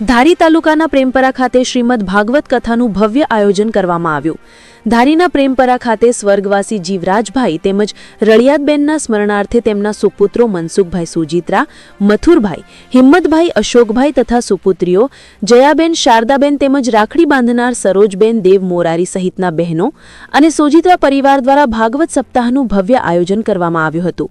ધારી તાલુકાના પ્રેમપરા ખાતે શ્રીમદ ભાગવત કથાનું ભવ્ય આયોજન કરવામાં આવ્યું. ધારીના પ્રેમપરા ખાતે સ્વર્ગવાસી જીવરાજભાઈ તેમજ રળિયાતબેનના સ્મરણાર્થે તેમના સુપુત્રો મનસુખભાઈ સુજીત્રા, મથુરભાઈ, હિંમતભાઈ અશોકભાઈ તથા સુપુત્રીઓ જયાબેન, શારદાબેન તેમજ રાખડી બાંધનાર સરોજબેન, દેવ મોરારી સહિતના બહેનો અને સુજિત્રા પરિવાર દ્વારા ભાગવત સપ્તાહનું ભવ્ય આયોજન કરવામાં આવ્યું હતું.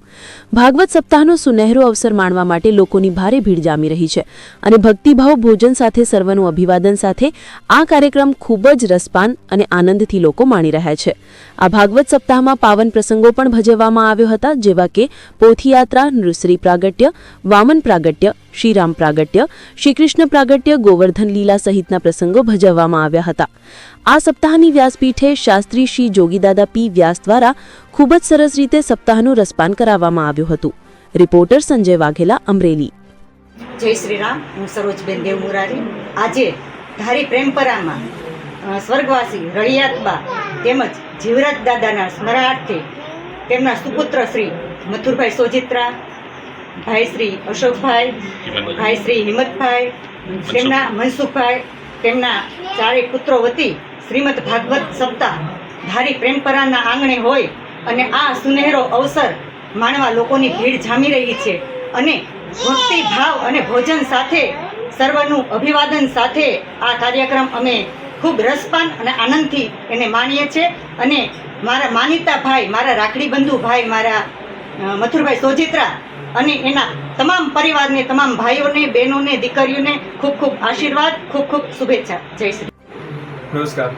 ભાગવત સપ્તાહનો સુનહેરો અવસર માણવા માટે લોકોની ભારે ભીડ જામી રહી છે અને ભક્તિભાવ ભોજન સાથે સર્વનું અભિવાદન સાથે આ કાર્યક્રમ ખૂબ જ રસપાન અને આનંદથી લોકો માણી રહ્યા છે. આ ભાગવત સપ્તાહમાં પાવન પ્રસંગો પણ ભજવવામાં આવ્યો હતા, જેવા કે પોથીયાત્રા, નૃશ્રી પ્રાગટ્ય, વામન પ્રાગટ્ય, શ્રીરામ પ્રાગટ્ય, શ્રીકૃષ્ણ પ્રાગટ્ય, ગોવર્ધન લીલા સહિતના પ્રસંગો ભજવવામાં આવ્યા હતા. આ સપ્તાહની વ્યાસપીઠે શાસ્ત્રી શ્રી જોગીદાદા પી વ્યાસ દ્વારા ખૂબ જ સરસ રીતે સપ્તાહનું રસપાન કરાવવામાં આવ્યું હતું. રિપોર્ટર સંજય વાઘેલા, અમરેલી. જય શ્રી હું સરોજબેન દેવ મુરારી આજે ધારી પ્રેમપરામાં સ્વર્ગવાસી રળિયાતબા તેમજ જીવરાજ દાદાના સ્મરણાર્થે તેમના સુપુત્ર શ્રી મથુરભાઈ સોજિત્રા ભાઈ શ્રી અશોકભાઈ ભાઈ શ્રી હિંમતભાઈ તેમના મનસુખભાઈ તેમના ચારેય પુત્રો વતી શ્રીમદ ભાગવત સપ્તાહ ધારી પ્રેમપરાના આંગણે હોય અને આ સુનહેરો અવસર માણવા લોકોની ભીડ જામી રહી છે અને ભક્તિ ભાવ અને ભોજન સાથે સર્વનું અભિવાદન સાથે આ કાર્યક્રમ અમે ખૂબ રસપાન અને આનંદથી એને માણીએ છીએ. અને મારા માનીતા ભાઈ મારા રાખડી બંધુ ભાઈ મારા મથુરભાઈ સોજિત્રા અને એના તમામ પરિવારને, તમામ ભાઈઓને, બહેનોને, દીકરીઓને ખૂબ ખૂબ આશીર્વાદ, ખૂબ ખૂબ શુભેચ્છા. જય શ્રી નમસ્કાર.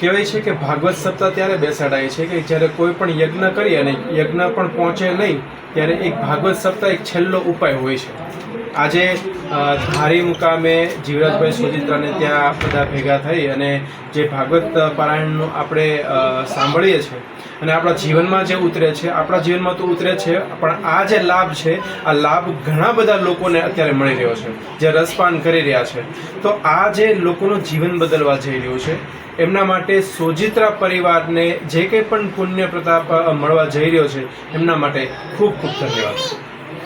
કહેવાય છે કે ભાગવત સપ્તાહ ત્યારે બેસાડાય છે કે જ્યારે કોઈ પણ યજ્ઞ કરી અને યજ્ઞ પણ પહોંચે નહીં ત્યારે એક ભાગવત સપ્તાહ એક છેલ્લો ઉપાય હોય છે. આજે ધારી મુકામે જીવરાજભાઈ સોજિત્રાને ત્યાં બધા ભેગા થઈ અને જે ભાગવત પારાયણનું આપણે સાંભળીએ છીએ અને આપણા જીવનમાં જે ઉતરે છે, આપણા જીવનમાં તો ઉતરે છે, પણ આ જે લાભ છે, આ લાભ ઘણા બધા લોકોને અત્યારે મળી રહ્યો છે, જે રસપાન કરી રહ્યા છે. તો આ જે લોકોનું જીવન બદલવા જઈ રહ્યું છે, એમના માટે સોજિત્રા પરિવારને જે કંઈ પણ પુણ્ય પ્રતાપ મળવા જઈ રહ્યો છે, એમના માટે ખૂબ ખૂબ ધન્યવાદ